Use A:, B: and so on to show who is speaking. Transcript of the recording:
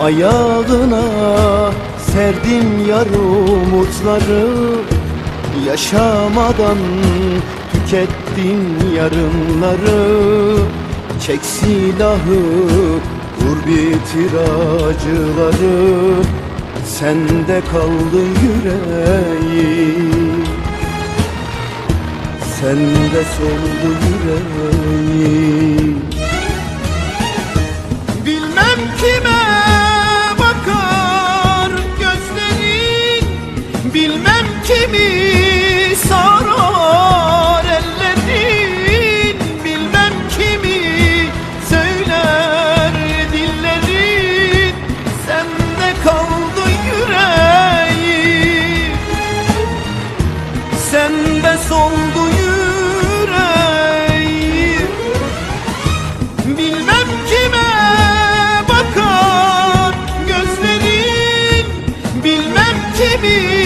A: Ayağına serdim yar umutları. Yaşamadan tükettin yarınları. Çek silahı vur bitir acıları Sende kaldı yüreğim. Sende soldu yüreğim soldu yüreğim. Bilmem kime bakar gözlerin Bilmem kimi